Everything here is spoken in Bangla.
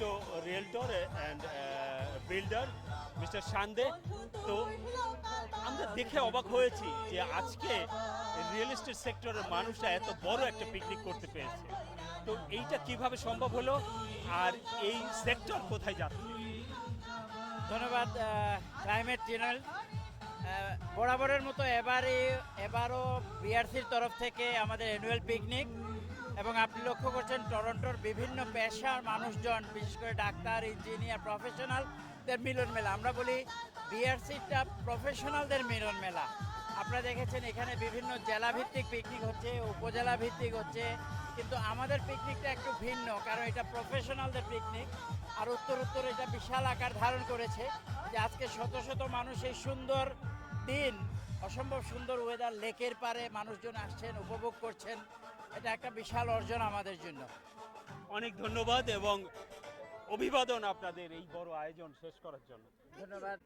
Tito Realtor and builder mister সান্দে তো আমরা দেখে অবাক হয়েছি যে আজকে রিয়েল এস্টেট সেক্টরের মানুষরা এত বড় একটা পিকনিক করতে পেরেছে। তো এইটা কীভাবে সম্ভব হলো আর এই সেক্টর কোথায় যাচ্ছে? ধন্যবাদ ক্লাইমেট চ্যানেল বরাবরের মতো এবারে, এবারও বিআরসির তরফ থেকে আমাদের অ্যানুয়াল পিকনিক এবং আপনি লক্ষ্য করছেন টরন্টোর বিভিন্ন পেশার মানুষজন, বিশেষ করে ডাক্তার, ইঞ্জিনিয়ার প্রফেশনালদের মিলন মেলা আমরা বলি বিআরসিটা প্রফেশনালদের মিলন মেলা আপনারা দেখেছেন এখানে বিভিন্ন জেলা ভিত্তিক পিকনিক হচ্ছে উপজেলা ভিত্তিক হচ্ছে, কিন্তু আমাদের পিকনিকটা একটু ভিন্ন, কারণ এটা প্রফেশনালদের পিকনিক আর উত্তর উত্তর এটা বিশাল আকার ধারণ করেছে যে আজকে শত শত মানুষ এই সুন্দর দিন অসম্ভব সুন্দর ওয়েদার লেকের পারে মানুষজন আসছেন উপভোগ করছেন। এটা একটা বিশাল অর্জন আমাদের জন্য। অনেক ধন্যবাদ এবং অভিবাদন আপনাদের এই বড় আয়োজন শেষ করার জন্য। ধন্যবাদ।